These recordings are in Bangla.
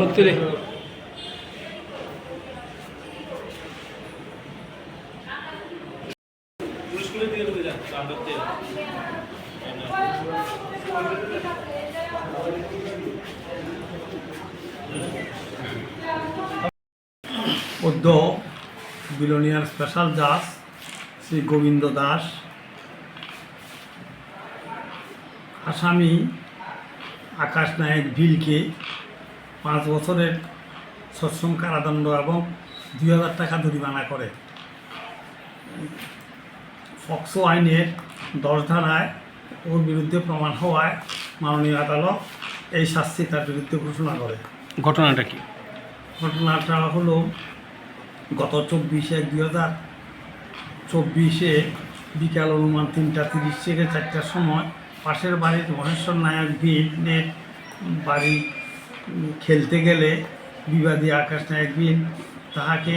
ಗೊತ್ತಿದೆ ಮುಸ್ಲಿಮ್ ಇರುವುದಿಲ್ಲ ಸಾಮರ್ಥ್ಯ পদ্য বিলোনিয়ার স্পেশাল দাস শ্রী গোবিন্দ দাস। আসামি আকাশ নায়ক ভিলকে পাঁচ বছরের সশ্রম কারাদণ্ড এবং দুই হাজার টাকা জরিমানা করে। ফক্সো আইনের দশ ধারায় ওর বিরুদ্ধে প্রমাণ হওয়ায় মাননীয় আদালত এই শাস্তি তার বিরুদ্ধে ঘোষণা করে। ঘটনাটা কি? ঘটনাটা হলো গত চব্বিশে দুই হাজার চব্বিশে বিকাল অনুমান তিনটা তিরিশ থেকে চারটার সময় পাশের বাড়ির মহেশ্বর নায়ক বিনের বাড়ি খেলতে গেলে বিবাদী আকাশ নায়ক বিন তাহাকে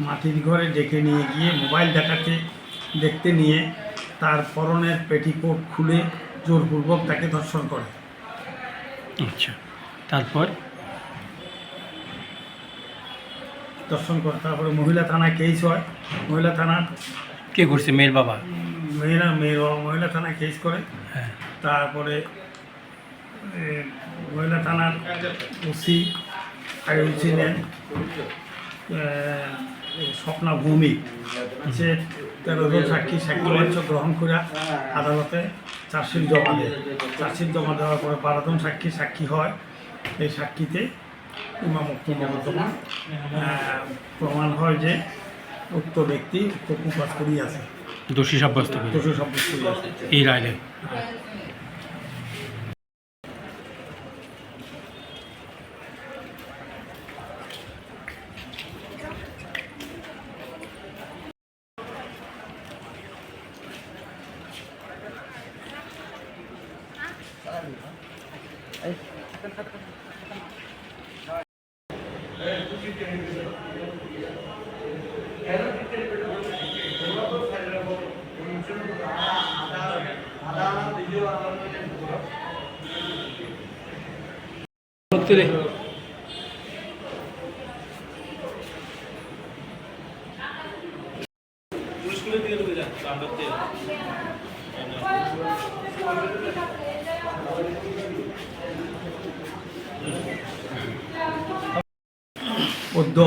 মাটির ঘরে ডেকে নিয়ে গিয়ে মোবাইল দেখাতে দেখতে নিয়ে তার পরনের পেটিকোট খুলে জোরপূর্বক তাকে ধর্ষণ করে। আচ্ছা তারপর? দর্শন করে তারপরে মহিলা থানায় কেস হয়। মহিলা থানার কে করছে? মেয়ের বাবা? মেয়েরা মেয়ের বাবা মহিলা থানায় কেস করে। হ্যাঁ। তারপরে মহিলা থানার ওসি আইওসি নেন। স্বপ্না ভূমি সে তেরো জন সাক্ষী সাক্ষী গ্রহণ করে আদালতে। চার্জশিট জমা দেয়। চার্জশিট জমা দেওয়ার পরে বারোজন সাক্ষী সাক্ষী হয় এই সাক্ষীতে। ইমামুক্ত মহত্তমা প্রমাণ। হয় যে উক্ত ব্যক্তি উক্ত কুপাত করিয়াছে দোষী সাব্যস্ত দোষী সাব্যস্ত করিয়াছে এই ಗೊತ್ತಿದೆ Thank you. পদ্য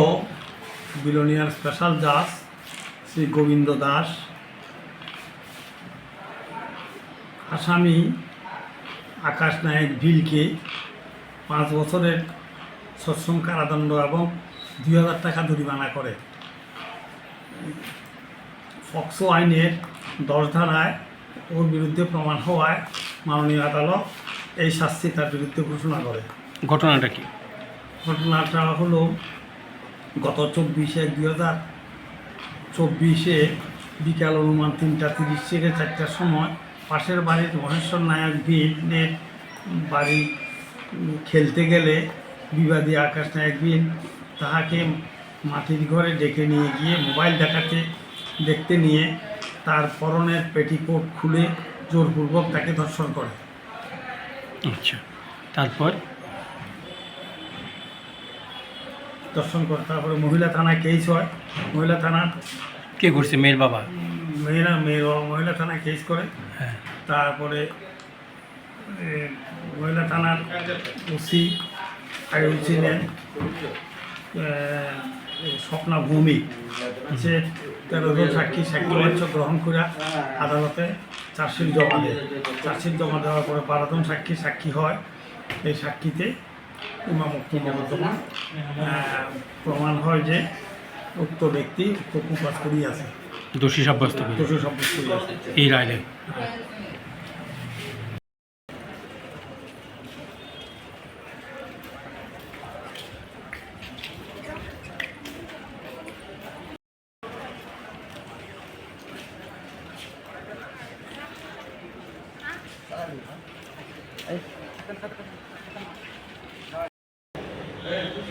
বিলোনিয়ার স্পেশাল দাস, শ্রী গোবিন্দ দাস। আসামি আকাশ নায়ক ভিলকে পাঁচ বছরের সশ্রম কারাদণ্ড এবং দুই হাজার টাকা জরিমানা করে। ফক্সো আইনের দশ ধারায় ওর বিরুদ্ধে প্রমাণ হওয়ায় মাননীয় আদালত এই শাস্তি তার বিরুদ্ধে ঘোষণা করে। ঘটনাটা কি? ঘটনাটা হলো গত চব্বিশে দুই হাজার চব্বিশে বিকাল অনুমান তিনটা তিরিশ থেকে চারটার সময় পাশের বাড়ির মহেশ্বর নায়ক বিনের বাড়ি খেলতে গেলে বিবাদী আকাশ নায়ক বিন তাহাকে মাটির ঘরে ডেকে নিয়ে গিয়ে মোবাইল দেখাতে দেখতে নিয়ে তার পরনের পেটিকোট খুলে জোরপূর্বক তাকে ধর্ষণ করে। আচ্ছা তারপর? দর্শন করে। তারপরে মহিলা থানায় কেস হয়। মহিলা থানার কে করছে? মেয়ের বাবা? মেয়েরা মেয়ের বাবা মহিলা থানায় কেস করে। হ্যাঁ। তারপরে মহিলা থানার ওসি নেন। এ, স্বপ্না ভূমি। সে তেরো জন সাক্ষী সাক্ষী বাচ্চ গ্রহণ করে আদালতে চার্জশিট জমা দেয়। চার্জশিট জমা দেওয়ার পরে বারো জন সাক্ষী সাক্ষী হয়। এই সাক্ষীতে ইমামুক্তি প্রমাণ হয় যে উক্ত ব্যক্তি উক্ত কুপাস করিয়াছে দোষী সাব্যস্ত দোষী সাব্যস্ত এই রায়